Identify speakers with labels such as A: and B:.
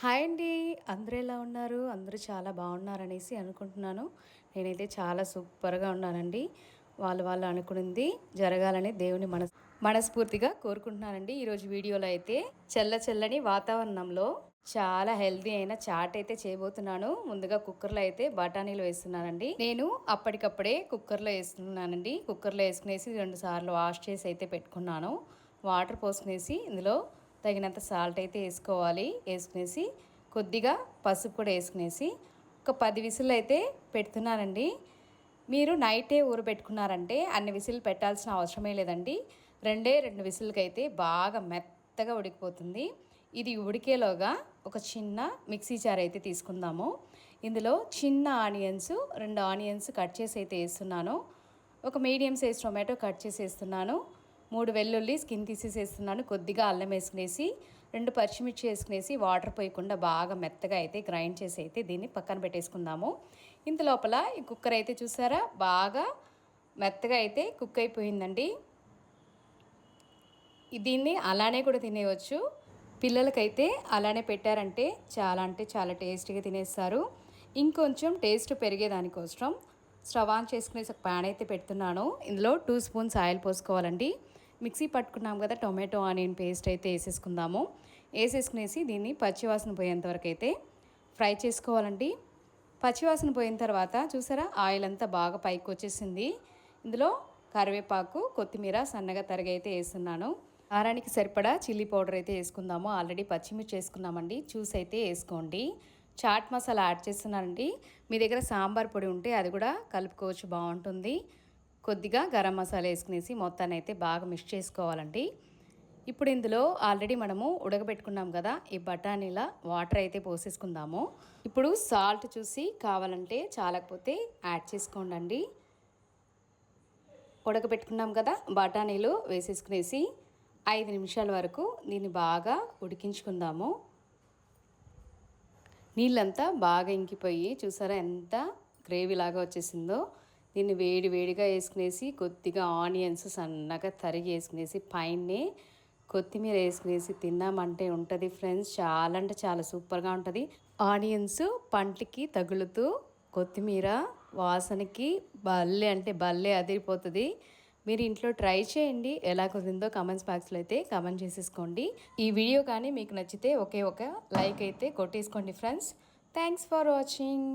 A: Hi అండి. అందరూ ఎలా ఉన్నారు? అందరూ చాలా బాగున్నారనేసి అనుకుంటున్నాను. నేనైతే చాలా సూపర్గా ఉన్నానండి. వాళ్ళు వాళ్ళు అనుకునింది జరగాలని దేవుని మనస్ మనస్ఫూర్తిగా కోరుకుంటున్నానండి. ఈరోజు వీడియోలో అయితే చల్ల చల్లని వాతావరణంలో చాలా హెల్దీ అయిన చాట్ అయితే చేయబోతున్నాను. ముందుగా కుక్కర్లో అయితే బఠానీలు వేస్తున్నానండి. నేను అప్పటికప్పుడే కుక్కర్లో వేస్తున్నానండి. కుక్కర్లో వేసుకునేసి రెండు సార్లు వాష్ చేసి అయితే పెట్టుకున్నాను. వాటర్ పోసుకునేసి ఇందులో తగినంత సాల్ట్ అయితే వేసుకోవాలి. వేసుకునేసి కొద్దిగా పసుపు కూడా వేసుకునేసి ఒక పది విసులు అయితే పెడుతున్నానండి. మీరు నైటే ఊరబెట్టుకున్నారంటే అన్ని విసులు పెట్టాల్సిన అవసరమే లేదండి. రెండే రెండు విసులకి అయితే బాగా మెత్తగా ఉడికిపోతుంది. ఇది ఉడికేలోగా ఒక చిన్న మిక్సీ జార్ అయితే తీసుకుందాము. ఇందులో చిన్న ఆనియన్స్ రెండు ఆనియన్స్ కట్ చేసి అయితే వేస్తున్నాను. ఒక మీడియం సైజ్ టొమాటో కట్ చేసి వేస్తున్నాను. మూడు వెల్లుల్లి స్కిన్ తీసేసేస్తున్నాను. కొద్దిగా అల్లం వేసుకునేసి రెండు పచ్చిమిర్చి వేసుకునేసి వాటర్ పోయకుండా బాగా మెత్తగా అయితే గ్రైండ్ చేసి అయితే దీన్ని పక్కన పెట్టేసుకుందాము. ఇంత లోపల ఈ కుక్కర్ అయితే చూసారా? బాగా మెత్తగా అయితే కుక్ అయిపోయిందండి. దీన్ని అలానే కూడా తినేయవచ్చు పిల్లలకైతే అలానే పెట్టారంటే చాలా అంటే చాలా టేస్టీగా తినేస్తారు. ఇంకొంచెం టేస్ట్ పెరిగేదానికోసం స్టవ్ ఆన్ చేసుకునేసి ఒక ప్యాన్ అయితే పెడుతున్నాను. ఇందులో టూ స్పూన్స్ ఆయిల్ పోసుకోవాలండి. మిక్సీ పట్టుకున్నాం కదా టొమాటో ఆనియన్ పేస్ట్ అయితే వేసేసుకుందాము. వేసేసుకునేసి దీన్ని పచ్చివాసన పోయేంతవరకు అయితే ఫ్రై చేసుకోవాలండి. పచ్చివాసన పోయిన తర్వాత చూసారా ఆయిల్ అంతా బాగా పైకి వచ్చేసింది. ఇందులో కరివేపాకు కొత్తిమీర సన్నగా తరిగి అయితే వేస్తున్నాను. కారానికి సరిపడా చిల్లీ పౌడర్ అయితే వేసుకుందాము. ఆల్రెడీ పచ్చిమిర్చి వేసుకున్నామండి. జ్యూస్ అయితే వేసుకోండి. చాట్ మసాలా యాడ్ చేస్తున్నానండి. మీ దగ్గర సాంబార్ పొడి ఉంటే అది కూడా కలుపుకోవచ్చు బాగుంటుంది. కొద్దిగా గరం మసాలా వేసుకునేసి మొత్తాన్ని అయితే బాగా మిక్స్ చేసుకోవాలండి. ఇప్పుడు ఇందులో ఆల్రెడీ మనము ఉడకబెట్టుకున్నాం కదా ఈ బఠానీల వాటర్ అయితే పోసేసుకుందాము. ఇప్పుడు సాల్ట్ చూసి కావాలంటే చాలకపోతే యాడ్ చేసుకోండి ఉడకబెట్టుకున్నాం కదా బఠానీలు వేసేసుకునేసి ఐదు నిమిషాల వరకు దీన్ని బాగా ఉడికించుకుందాము. నీళ్ళంతా బాగా ఇంకిపోయి చూసారా ఎంత గ్రేవీ లాగా వచ్చేసిందో. దీన్ని వేడి వేడిగా వేసుకునేసి కొద్దిగా ఆనియన్స్ సన్నగా తరిగి వేసుకునేసి పైనే కొత్తిమీర వేసుకునేసి తిన్నామంటే ఉంటుంది ఫ్రెండ్స్. చాలా అంటే చాలా సూపర్గా ఉంటుంది. ఆనియన్స్ పంటికి తగులుతూ కొత్తిమీర వాసనకి బల్లే అంటే బల్లే అదిరిపోతుంది. మీరు ఇంట్లో ట్రై చేయండి. ఎలా కుదిరిందో కమెంట్స్ బాక్స్లో అయితే కమెంట్ చేసేసుకోండి. ఈ వీడియో కానీ మీకు నచ్చితే ఒకే ఒక లైక్ అయితే కొట్టేసుకోండి ఫ్రెండ్స్. Thanks for watching.